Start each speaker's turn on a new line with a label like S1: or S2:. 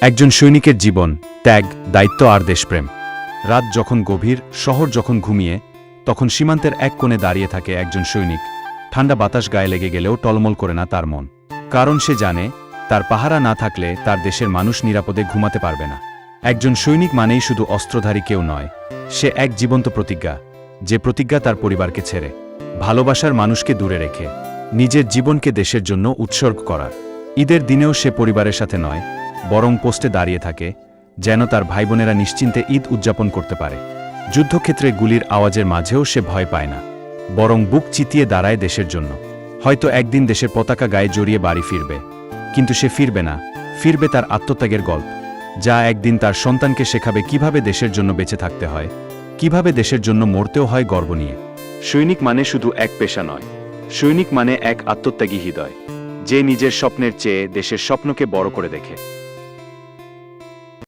S1: একজন সৈনিকের জীবন, ত্যাগ, দায়িত্ব আর দেশপ্রেম। রাত যখন গভীর, শহর যখন ঘুমিয়ে, তখন সীমান্তের এক কোণে দাঁড়িয়ে থাকে একজন সৈনিক। ঠান্ডা বাতাস গায়ে লেগে গেলেও টলমল করে না তার মন। কারণ সে জানে, তার পাহারা না থাকলে তার দেশের মানুষ নিরাপদে ঘুমাতে পারবে না। একজন সৈনিক মানেই শুধু অস্ত্রধারী কেউ নয়। সে এক জীবন্ত প্রতিজ্ঞা, যে প্রতিজ্ঞা তার পরিবারকে ছেড়ে, ভালোবাসার মানুষকে দূরে রেখে, নিজের জীবনকে দেশের জন্য উৎসর্গ করার। ঈদের দিনেও সে পরিবারের সাথে নয় বরং পোস্টে দাঁড়িয়ে থাকে, যেন তার ভাইবোনেরা নিশ্চিন্তে ঈদ উদযাপন করতে পারে। যুদ্ধক্ষেত্রে গুলির আওয়াজের মাঝেও সে ভয় পায় না, বরং বুক চিতিয়ে দাঁড়ায় দেশের জন্য। হয়তো একদিন দেশের পতাকা গায়ে জড়িয়ে বাড়ি ফিরবে, কিন্তু সে ফিরবে না, ফিরবে তার আত্মত্যাগের গল্প, যা একদিন তার সন্তানকে শেখাবে কীভাবে দেশের জন্য বেঁচে থাকতে হয়, কীভাবে দেশের জন্য মরতেও হয় গর্ব নিয়ে। সৈনিক মানে শুধু এক পেশা নয়, সৈনিক মানে এক আত্মত্যাগী হৃদয়, যে নিজের স্বপ্নের চেয়ে দেশের স্বপ্নকে বড় করে দেখে।